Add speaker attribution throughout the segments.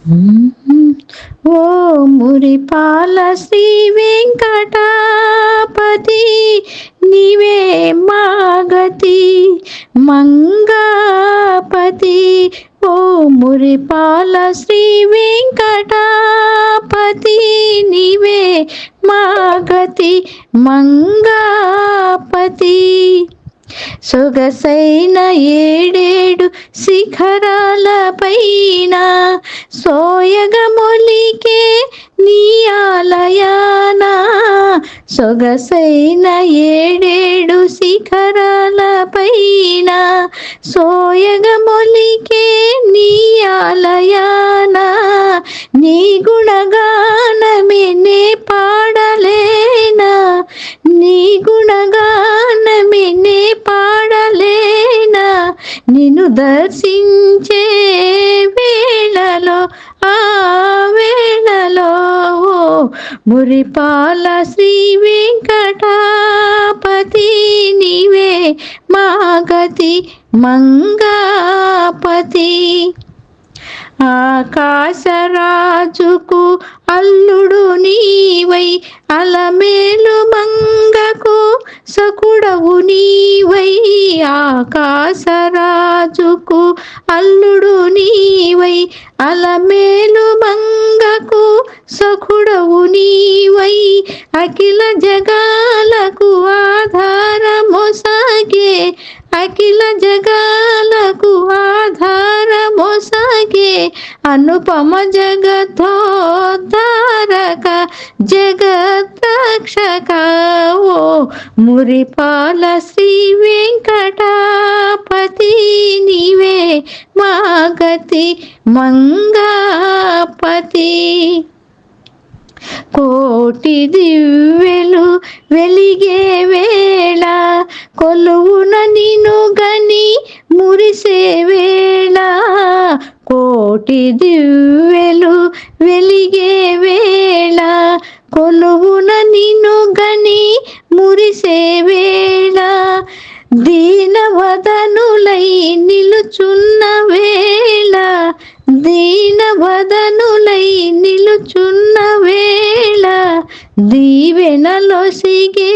Speaker 1: ఓ మురిపాల శ్రీ వెంకటాపతి నీవే మాగతి మంగాపతి ఓ మురిపాల శ్రీ వెంకటాపతి నీవే మాగతి మంగాపతి. సొగసైన ఏడేడు శిఖరాల పైన సోయగమొలికే నీ ఆలయాన సొగసైన ఏడేడు శిఖరాల పైన సోయగమొలికే నీ ఆలయాన నీ గుణగానమే నే పాడలేనా నీ గుణగానమే నే పాడలేనా నిన్ను దర్శించే మురిపాల శ్రీ వెంకటాపతి నీవే మాగతి మంగాపతి. ఆకాశరాజుకు అల్లుడు నీవై అలమేలు మంగకు సకుడవు నీవై. ఆకాశరాజుకు అల్లుడు నీవై అలమేలు మంగకు సకుడవు నీవై అఖిల జగాలకు ఆధారము సాగే అఖిల జగాలకు ఆధారము సాగే అనుపమ జగతోద్ధారక జగద్రక్షక. ఓ మురిపాల శ్రీ వెంకటాపతి నీవే మాగతి మంగాపతి. కోటి దివ్యలు వెలిగే వేళ కొలువున నిను గని మురిసే వేళ. కోటి దివ్యలు వెలిగే వేళ కొలువున నిను గని మురిసే వేళ. దీనవదనులై నిలుచున్న వేళ దీనవదనులై నిలుచున్న వేళ దీవెనలో సిగే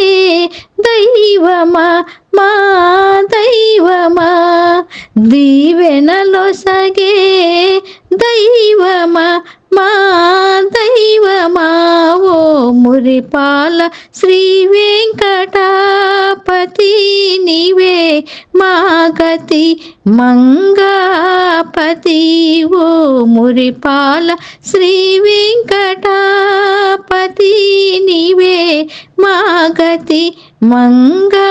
Speaker 1: దైవమా మా దైవమా? దీవెనలో సగే దైవమా మా దైవమా? ఓ మురిపాల శ్రీ వెంకటా పతి నీవే మాగతి మంగాపతి ఓ మురిపాల శ్రీ వెంకటాపతి నీవే మాగతి మంగాపతి.